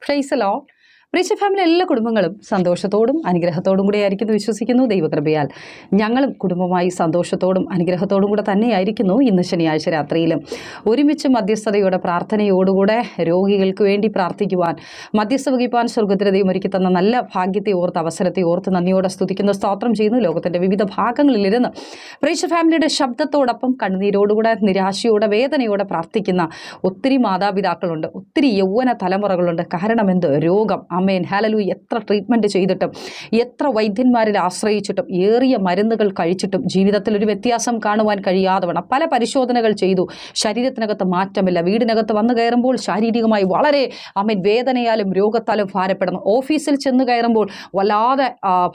Praise the Lord. Rich family എല്ലാ കുടുംബങ്ങളും സന്തോഷത്തോടും അനുഗ്രഹത്തോടും കൂടെ ആയിരിക്കുന്നു വിശ്വസിക്കുന്നു. ദൈവകൃപയാൽ ഞങ്ങളും കുടുംബമായി സന്തോഷത്തോടും അനുഗ്രഹത്തോടും കൂടെ തന്നെയായിരിക്കുന്നു ഇന്ന് ശനിയാഴ്ച രാത്രിയിലും. ഒരുമിച്ച് മധ്യസ്ഥതയോടെ പ്രാർത്ഥനയോടുകൂടെ രോഗികൾക്ക് വേണ്ടി പ്രാർത്ഥിക്കുവാൻ മധ്യസ്ഥ വഹിപ്പാൻ സ്വർഗത്തിലെ ഒരുക്കി തന്ന നല്ല ഭാഗ്യത്തെ ഓർത്ത് അവസരത്തെ ഓർത്ത് നന്ദിയോടെ സ്തുതിക്കുന്ന. സ്തോത്രം ചെയ്യുന്നു. ലോകത്തിന്റെ വിവിധ ഭാഗങ്ങളിലിരുന്ന് പ്രീച്ച ഫാമിലിയുടെ ശബ്ദത്തോടൊപ്പം കണ്ണുനീരോടുകൂടെ നിരാശയോടെ വേദനയോടെ പ്രാർത്ഥിക്കുന്ന ഒത്തിരി മാതാപിതാക്കളുണ്ട്. ഒത്തിരി യൗവന തലമുറകളുണ്ട്. കാരണം എന്ത്? രോഗം. അമ്മേൻ ഹാലലു എത്ര ട്രീറ്റ്മെന്റ് ചെയ്തിട്ടും എത്ര വൈദ്യന്മാരിൽ ആശ്രയിച്ചിട്ടും ഏറിയ മരുന്നുകൾ കഴിച്ചിട്ടും ജീവിതത്തിൽ ഒരു വ്യത്യാസം കാണുവാൻ കഴിയാതെ വേണം. പല പരിശോധനകൾ ചെയ്തു. ശരീരത്തിനകത്ത് മാറ്റമില്ല. വീടിനകത്ത് വന്നു കയറുമ്പോൾ ശാരീരികമായി വളരെ അമ്മൻ വേദനയാലും രോഗത്താലും ഭാരപ്പെടുന്നു. ഓഫീസിൽ ചെന്ന് കയറുമ്പോൾ വല്ലാതെ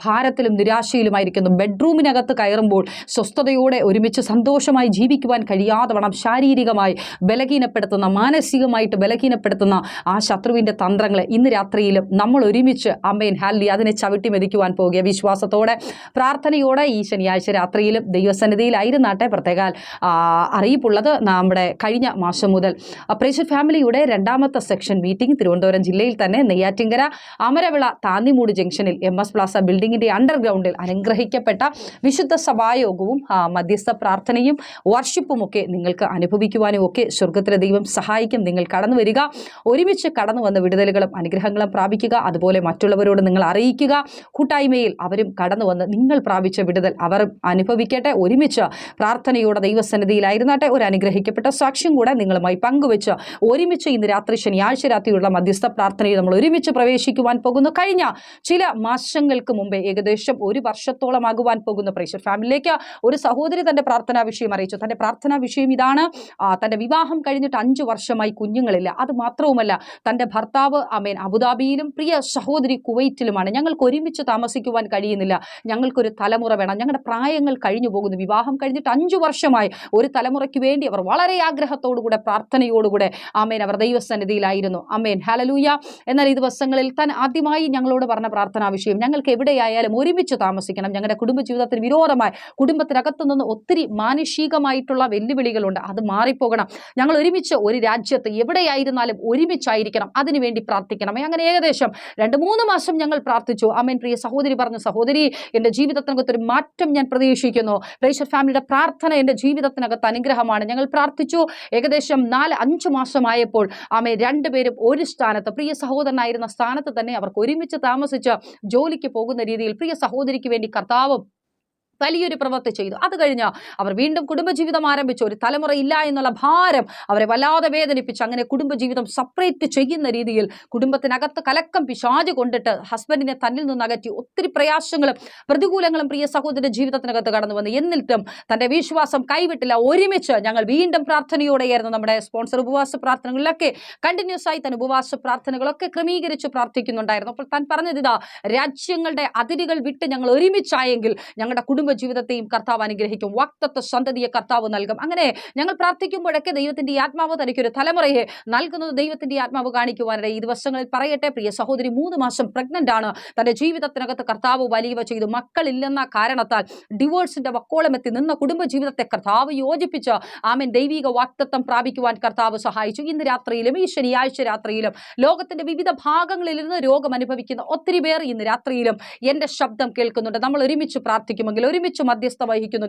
ഭാരത്തിലും നിരാശയിലുമായിരിക്കുന്നു. ബെഡ്റൂമിനകത്ത് കയറുമ്പോൾ സ്വസ്ഥതയോടെ ഒരുമിച്ച് സന്തോഷമായി ജീവിക്കുവാൻ കഴിയാതെ വേണം. ശാരീരികമായി ബലഹീനപ്പെടുത്തുന്ന മാനസികമായിട്ട് ബലഹീനപ്പെടുത്തുന്ന ആ ശത്രുവിന്റെ തന്ത്രങ്ങളെ ഇന്ന് രാത്രിയിലും നമ്മൾ ഒരുമിച്ച് അമ്മയിൻ ഹാലി അതിനെ ചവിട്ടി മെതിക്കുവാൻ പോകുക. വിശ്വാസത്തോടെ പ്രാർത്ഥനയോടെ ഈ ശനിയാഴ്ച രാത്രിയിലും ദൈവസന്നിധിയിലായിരുന്നാട്ടെ. പ്രത്യേകാൽ ആ, അറിയിപ്പുള്ളത് നമ്മുടെ കഴിഞ്ഞ മാസം മുതൽ. പ്രേഷർ ഫാമിലിയുടെ രണ്ടാമത്തെ സെക്ഷൻ മീറ്റിംഗ് തിരുവനന്തപുരം ജില്ലയിൽ തന്നെ നെയ്യാറ്റിങ്കര അമരവിള താന്നിമൂട് ജംഗ്ഷനിൽ എം എസ് പ്ലാസ ബിൽഡിങ്ങിന്റെ അണ്ടർഗ്രൗണ്ടിൽ അനുഗ്രഹിക്കപ്പെട്ട വിശുദ്ധ സഭായോഗവും മധ്യസ്ഥ പ്രാർത്ഥനയും വർഷിപ്പും ഒക്കെ നിങ്ങൾക്ക് അനുഭവിക്കുവാനും ഒക്കെ സ്വർഗത്തിലെ ദൈവം സഹായിക്കും. നിങ്ങൾ കടന്നു വരിക. ഒരുമിച്ച് കടന്നു വന്ന വിടുതലുകളും അനുഗ്രഹങ്ങളും പ്രാപിക്കുക അതുപോലെ മറ്റുള്ളവരോട് നിങ്ങൾ അറിയിക്കുക. കൂട്ടായ്മയിൽ അവരും കടന്നു വന്ന് നിങ്ങൾ പ്രാപിച്ച വിടുതൽ അവർ അനുഭവിക്കട്ടെ. ഒരുമിച്ച് പ്രാർത്ഥനയോടെ ദൈവസന്നിധിയിലായിരുന്നാട്ടെ. ഒരു അനുഗ്രഹിക്കപ്പെട്ട സാക്ഷ്യം കൂടെ നിങ്ങളുമായി പങ്കുവെച്ച് ഒരുമിച്ച് ഇന്ന് രാത്രി ശനിയാഴ്ച രാത്രിയുള്ള മധ്യസ്ഥ പ്രാർത്ഥനയിൽ നമ്മൾ ഒരുമിച്ച് പ്രവേശിക്കുവാൻ പോകുന്നു. കഴിഞ്ഞ ചില മാസങ്ങൾക്ക് മുമ്പേ ഏകദേശം ഒരു വർഷത്തോളമാകുവാൻ പോകുന്ന പ്രേക്ഷർ ഫാമിലിയിലേക്ക് ഒരു സഹോദരി തന്റെ പ്രാർത്ഥനാ വിഷയം അറിയിച്ചു. തന്റെ പ്രാർത്ഥനാ വിഷയം ഇതാണ്. തന്റെ വിവാഹം കഴിഞ്ഞിട്ട് അഞ്ച് വർഷമായി കുഞ്ഞുങ്ങളില്ല. അത് മാത്രവുമല്ല തന്റെ ഭർത്താവ് അമേൻ അബുദാബിയിലും പ്രിയ സഹോദരി കുവൈറ്റിലുമാണ്. ഞങ്ങൾക്ക് ഒരുമിച്ച് താമസിക്കുവാൻ കഴിയുന്നില്ല. ഞങ്ങൾക്കൊരു തലമുറ വേണം. ഞങ്ങളുടെ പ്രായങ്ങൾ കഴിഞ്ഞു പോകുന്നു. വിവാഹം കഴിഞ്ഞിട്ട് അഞ്ചു വർഷമായി ഒരു തലമുറയ്ക്ക് വേണ്ടി അവർ വളരെ ആഗ്രഹത്തോടുകൂടെ പ്രാർത്ഥനയോടുകൂടെ അമ്മേൻ അവർ ദൈവസന്നിധിയിലായിരുന്നു. അമ്മേൻ ഹലലൂയ എന്നാൽ ഈ ദിവസങ്ങളിൽ താൻ ആദ്യമായി ഞങ്ങളോട് പറഞ്ഞ പ്രാർത്ഥനാ വിഷയം ഞങ്ങൾക്ക് എവിടെയായാലും ഒരുമിച്ച് താമസിക്കണം. ഞങ്ങളുടെ കുടുംബജീവിതത്തിന് വിരോധമായി കുടുംബത്തിനകത്തു നിന്ന് ഒത്തിരി മാനുഷികമായിട്ടുള്ള വെല്ലുവിളികളുണ്ട്. അത് മാറിപ്പോകണം. ഞങ്ങൾ ഒരുമിച്ച് ഒരു രാജ്യത്ത് എവിടെയായിരുന്നാലും ഒരുമിച്ചായിരിക്കണം. അതിനുവേണ്ടി പ്രാർത്ഥിക്കണം. അങ്ങനെ ഏകദേശം രണ്ട് മൂന്ന് മാസം ഞങ്ങൾ പ്രാർത്ഥിച്ചു. അമ്മൻ പ്രിയ സഹോദരി പറഞ്ഞു സഹോദരി എന്റെ ജീവിതത്തിനകത്തൊരു മാറ്റം ഞാൻ പ്രതീക്ഷിക്കുന്നു. പ്രേഷർ ഫാമിലിയുടെ പ്രാർത്ഥന എന്റെ ജീവിതത്തിനകത്ത് അനുഗ്രഹമാണ്. ഞങ്ങൾ പ്രാർത്ഥിച്ചു. ഏകദേശം നാല് അഞ്ച് മാസമായപ്പോൾ അമ്മ രണ്ടുപേരും ഒരു സ്ഥാനത്ത് പ്രിയ സഹോദരനായിരുന്ന സ്ഥാനത്ത് തന്നെ അവർക്ക് ഒരുമിച്ച് താമസിച്ച് ജോലിക്ക് പോകുന്ന രീതിയിൽ പ്രിയ സഹോദരിക്ക് വേണ്ടി കർത്താവ് വലിയൊരു പ്രവൃത്തി ചെയ്തു. അത് കഴിഞ്ഞ് അവർ വീണ്ടും കുടുംബജീവിതം ആരംഭിച്ചു. ഒരു തലമുറ ഇല്ല എന്നുള്ള ഭാരം അവരെ വല്ലാതെ വേദനിപ്പിച്ച് അങ്ങനെ കുടുംബജീവിതം സെപ്പറേറ്റ് ചെയ്യുന്ന രീതിയിൽ കുടുംബത്തിനകത്ത് കലക്കം പിശാജ് കൊണ്ടിട്ട് ഹസ്ബൻഡിനെ തന്നിൽ നിന്ന് അകറ്റി ഒത്തിരി പ്രയാസങ്ങളും പ്രതികൂലങ്ങളും പ്രിയ സഹോദര ജീവിതത്തിനകത്ത് കടന്നു വന്നു. എന്നിട്ടും തന്റെ വിശ്വാസം കൈവിട്ടില്ല. ഒരുമിച്ച് ഞങ്ങൾ വീണ്ടും പ്രാർത്ഥനയോടെയായിരുന്നു നമ്മുടെ സ്പോൺസർ ഉപവാസ പ്രാർത്ഥനകളിലൊക്കെ. കണ്ടിന്യൂസ് ആയി തന്നെ ഉപവാസ പ്രാർത്ഥനകളൊക്കെ ക്രമീകരിച്ച് പ്രാർത്ഥിക്കുന്നുണ്ടായിരുന്നു. അപ്പോൾ താൻ പറഞ്ഞത് ഇതാ രാജ്യങ്ങളുടെ അതിരുകൾ വിട്ട് ഞങ്ങൾ ഒരുമിച്ചായെങ്കിൽ ഞങ്ങളുടെ കുടുംബജീവിതത്തെയും കർത്താവ് അനുഗ്രഹിക്കും. വക്തത്വ സന്തതിയെ കർത്താവ് നൽകും. അങ്ങനെ ഞങ്ങൾ പ്രാർത്ഥിക്കുമ്പോഴൊക്കെ ദൈവത്തിന്റെ ആത്മാവ് തനിക്കൊരു തലമുറയെ നൽകുന്നത് ദൈവത്തിന്റെ ആത്മാവ് കാണിക്കുവാനിടെ ഈ ദിവസങ്ങളിൽ പറയട്ടെ പ്രിയ സഹോദരി. മൂന്ന് മാസം പ്രഗ്നന്റ് ആണ്. തന്റെ ജീവിതത്തിനകത്ത് കർത്താവ് വലിയവ ചെയ്തു. മക്കളില്ലെന്ന കാരണത്താൽ ഡിവോഴ്സിന്റെ വക്കോളമെത്തി നിന്ന കുടുംബജീവിതത്തെ കർത്താവ് യോജിപ്പിച്ച് ആമൻ. ദൈവിക വാക്തത്വം പ്രാപിക്കുവാൻ കർത്താവ് സഹായിച്ചു. ഇന്ന് രാത്രിയിലും ഈ ശനിയാഴ്ച രാത്രിയിലും ലോകത്തിന്റെ വിവിധ ഭാഗങ്ങളിൽ നിന്ന് രോഗം അനുഭവിക്കുന്ന ഒത്തിരി പേർ ഇന്ന് രാത്രിയിലും എന്റെ ശബ്ദം കേൾക്കുന്നുണ്ട്. നമ്മൾ ഒരുമിച്ച് പ്രാർത്ഥിക്കുമെങ്കിൽ ഒരുമിച്ച് മധ്യസ്ഥ വഹിക്കുന്നു.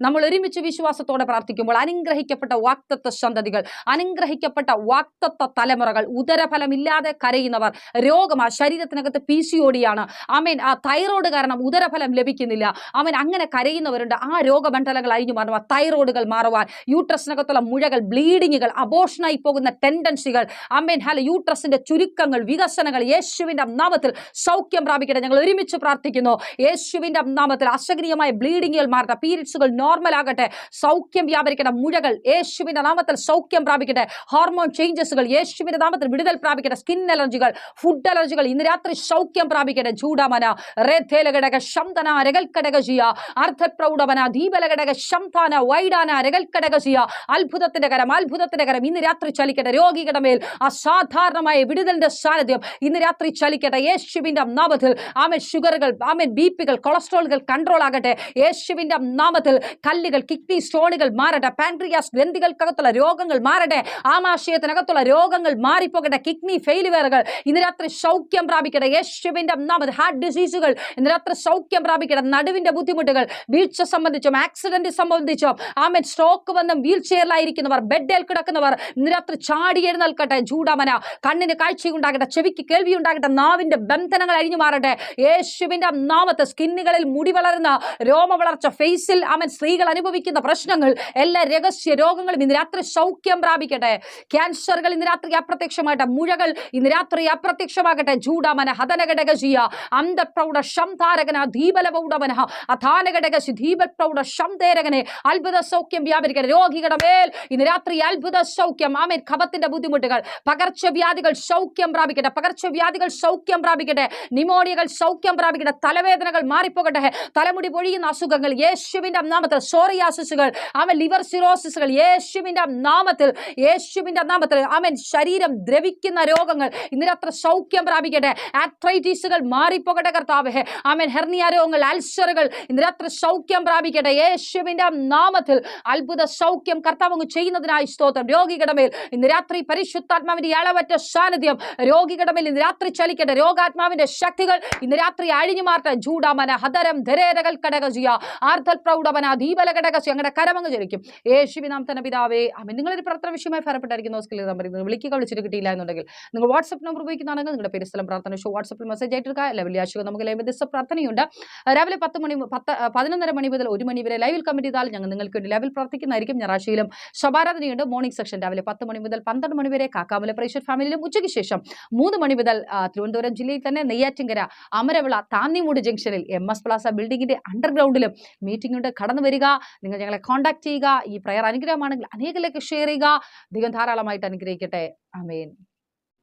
നമ്മൾ ഒരുമിച്ച് വിശ്വാസത്തോടെ പ്രാർത്ഥിക്കുമ്പോൾ അനുഗ്രഹിക്കപ്പെട്ട വാക്തത്വ സന്തതികൾ അനുഗ്രഹിക്കപ്പെട്ട വാക്തത്വ തലമുറകൾ ഉദരഫലമില്ലാതെ കരയുന്നവർ രോഗം ആ ശരീരത്തിനകത്ത് പി സി ഓടിയാണ് ആമേൻ. ആ തൈറോയ്ഡ് കാരണം ഉദരഫലം ലഭിക്കുന്നില്ല. അവൻ അങ്ങനെ കരയുന്നവരുണ്ട്. ആ രോഗമണ്ഡലങ്ങൾ അഴിഞ്ഞു മാറുവാൻ തൈറോയ്ഡുകൾ മാറുവാൻ യൂട്രസിനകത്തുള്ള മുഴകൾ ബ്ലീഡിങ്ങുകൾ അബോഷനായി പോകുന്ന ടെൻഡൻസികൾ. അമ്മേൻ ഹല യൂട്രസിന്റെ ചുരുക്കങ്ങൾ വികസനങ്ങൾ യേശുവിന്റെ നാമത്തിൽ സൗഖ്യം പ്രാപിക്കട്ടെ. ഞങ്ങൾ ഒരുമിച്ച് പ്രാർത്ഥിക്കുന്നു. യേശുവിന്റെ നാമത്തിൽ അശകനീയമായ ബ്ലീഡിങ്ങുകൾ മാറട്ടെ പീരിയഡ്സുകൾ നോർമൽ ആകട്ടെ. സൗഖ്യം വ്യാപരിക്കട്ടെ. മുഴകൾ യേശുവിന്റെ നാമത്തിൽ സൗഖ്യം പ്രാപിക്കട്ടെ. ഹോർമോൺ ചേഞ്ചസുകൾ യേശുവിന്റെ നാമത്തിൽ വിടുതൽ പ്രാപിക്കട്ടെ. സ്കിൻ അലർജികൾ ഫുഡ് അലർജികൾ ഇന്ന് രാത്രി സൗഖ്യം പ്രാപിക്കട്ടെ. ചൂടാമന റേഥേലഘടക ശംതന രകൽക്കടകജിയ അർദ്ധപ്രൗഢവന ദീപലഘടക ശന്താന വൈഡാന രകൽക്കടകജിയ അത്ഭുതത്തിന്റെ കരം അത്ഭുതത്തിന്റെ കരം ഇന്ന് രാത്രി ചലിക്കട്ടെ. രോഗികളുടെ മേൽ അസാധാരണമായ വിടുതലിന്റെ സാന്നിധ്യം ഇന്ന് രാത്രി ചലിക്കട്ടെ. യേശുവിന്റെ നാമത്തിൽ ആമൻ. ഷുഗറുകൾ ആമൻ. ബി പികൾ കൊളസ്ട്രോളുകൾ കൺട്രോൾ ആകട്ടെ. യേശുവിന്റെ നാമത്തിൽ കല്ലുകൾ കിഡ്നി സ്റ്റോണുകൾ മാറട്ടെ. പാൻക്രിയാസ് ഗ്രന്ഥികൾക്കകത്തുള്ള രോഗങ്ങൾ മാറട്ടെ. ആമാശയത്തിനകത്തുള്ള രോഗങ്ങൾ മാറിപ്പോകട്ടെ. കിഡ്നി ഫെയിലുവേറുകൾ ഇന്ന് രാത്രി സൗഖ്യം പ്രാപിക്കട്ടെ. യേശുവിന്റെ നാമത്തിൽ ഹാർട്ട് ഡിസീസുകൾ ഇന്ന് രാത്രി സൗഖ്യം പ്രാപിക്കട്ടെ. നടുവിന്റെ ബുദ്ധിമുട്ടുകൾ വീഴ്ച സംബന്ധിച്ചും ആക്സിഡന്റ് സംബന്ധിച്ചും ആമൻ. സ്ട്രോക്ക് വന്നും വീൽ ചെയറിലായിരിക്കുന്നവർ ബെഡിൽ കിടക്കുന്നവർ ഇന്ന് രാത്രി ചാടി എഴുന്നേൽക്കട്ടെ ചൂടമന. കണ്ണിന് കാഴ്ചയുണ്ടാകട്ടെ ചെവിക്ക് കേൾവി ഉണ്ടാകട്ടെ നാവിന്റെ ബന്ധനങ്ങൾ അഴിഞ്ഞു മാറട്ടെ. യേശുവിന്റെ നാമത്തെ സ്കിന്നുകളിൽ മുടി വളർന്ന രോമ വളർച്ച ഫേസിൽ അവൻ സ്ത്രീകൾ അനുഭവിക്കുന്ന പ്രശ്നങ്ങൾ എല്ലാ രഹസ്യ രോഗങ്ങളും ഇന്ന് രാത്രി സൗഖ്യം പ്രാപിക്കട്ടെ. ക്യാൻസറുകൾ ഇന്ന് രാത്രി അപ്രത്യക്ഷമാകട്ടെ. മുഴകൾ ഇന്ന് രാത്രി അപ്രത്യക്ഷമാകട്ടെ. ചൂടാമന ഹതനഘടകശിയ അന്തപ്രൗഢ ശംധാരകന ദീപലപൗഢമന അധാനഘടകശി ദീപപ്രൗഢ ശംതേരകനെ അത്ഭുത സൗഖ്യം വ്യാപരിക്കട്ടെ. രോഗികളുടെ മേൽ ഇന്ന് രാത്രി അത്ഭുത സൗഖ്യം. ആമേൻ. ഖബത്തിന്റെ ബുദ്ധിമുട്ടുകൾ. പകർച്ചവ്യാധികൾ സൗഖ്യം പ്രാപിക്കട്ടെ. പകർച്ചവ്യാധികൾ സൗഖ്യം പ്രാപിക്കട്ടെ. നിമോണിയകൾ സൗഖ്യം പ്രാപിക്കട്ടെ. തലവേദനകൾ മാറിപ്പോകട്ടെ. തലമുടി പൊഴിയുന്ന അസുഖങ്ങൾ യേശുവിന്റെ നാമത്തിൽ സോറിയാസിസുകൾ അവൻ ലിവർ സിറോസിസുകൾ യേശുവിന്റെ നാമത്തിൽ യേശുവിന്റെ നാമത്തിൽ അവൻ ശരീരം ദ്രവിക്കുന്ന രോഗങ്ങൾ ഇന്നിരത്ര സൗഖ്യം പ്രാപിക്കട്ടെ. ആത്രൈറ്റീസുകൾ മാറിപ്പോകട്ടെ കർത്താവേ. അവൻ ഹെർണിയ രോഗങ്ങൾ അൾസറുകൾ ഇന്നിരത്ര സൗഖ്യം പ്രാപിക്കട്ടെ. യേശുവിന്റെ നാമത്തിൽ അത്ഭുത സൗഖ്യം കർത്താവ് ചെയ്യുന്നതിനായി സ്തോത്രം. രോഗികളുടെ മേൽ ഇന്ന് രാത്രി പരിശുദ്ധാത്മാവിന്റെ അളവറ്റ സാന്നിധ്യം. രോഗികളുടെ മേൽ ഇന്ന് രാത്രി ചലിക്കട്ടെ രോഗാത്മാവിന്റെ ശക്തികൾ ഇന്ന് രാത്രി അഴിഞ്ഞു മാറട്ടെ ജൂഡാമന ഹതരം ധരേരകൾ കടകസിയ ആർദ്ധൽ പ്രൗഢമന ദീപല കടകസി അങ്ങനെ കരമങ്ങ് ചലിക്കും യേശുവി നാം തന്നെ പിതാവേ അവൻ നിങ്ങളൊരു പ്രവർത്തന വിഷയമായി ഫലപ്പെട്ടായിരിക്കും സ്കിൽ നമ്പർ വിളിക്കുക വിളിച്ചിട്ട് കിട്ടിയില്ല എന്നുണ്ടെങ്കിൽ നിങ്ങൾ വാട്സ്ആപ്പ് നമ്പർ ഉപയോഗിക്കുന്നതാണെങ്കിൽ നിങ്ങളുടെ പേര് സ്ഥലം പ്രാർത്ഥന ഷോ വാട്സ്ആപ്പിൽ മെസ്സേജ് ആയിട്ട് ലെവൽ ആശുക നമുക്ക് ലൈവ് ദിവസം പ്രാർത്ഥനയുണ്ട്. രാവിലെ പത്ത് മണി പത്ത് പതിനൊന്നര മണി മുതൽ ഒരു മണി വരെ ലൈവിൽ കമ്മിറ്റ് ചെയ്താൽ ഞങ്ങൾ നിങ്ങൾക്ക് വേണ്ടി ലൈവിൽ പ്രാർത്ഥിക്കുന്നതായിരിക്കും. ഞായറാഴ്ചയിലും ശബാരാധനയുണ്ട് മോർണിംഗ് സെക്ഷൻ രാവിലെ പത്ത് മണി മുതൽ പന്ത്രണ്ട് മണിവരെ കാക്കാമല പ്രേഷർ ഫാമിലിയിലും. ഉച്ചയ്ക്ക് ശേഷം മൂന്ന് മണി മുതൽ തിരുവനന്തപുരം ജില്ലയിൽ തന്നെ നെയ്യാറ്റിങ്കര അമരവിള താന്നിമൂട് ജംഗ്ഷനിൽ എം എസ് പ്ലാസ ബിൽഡിങ്ങിന്റെ അണ്ടർഗ്രൗണ്ടിലും മീറ്റിംഗ് ഉണ്ട്. കടന്നു വരിക. നിങ്ങൾ ഞങ്ങളെ കോൺടാക്ട് ചെയ്യുക. ഈ പ്രയർ അനുഗ്രഹമാണെങ്കിൽ അനേകരിലേക്ക് ഷെയർ ചെയ്യുക. ദൈവം ധാരാളമായിട്ട് അനുഗ്രഹിക്കട്ടെ. അമേൻ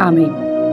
ആമേൻ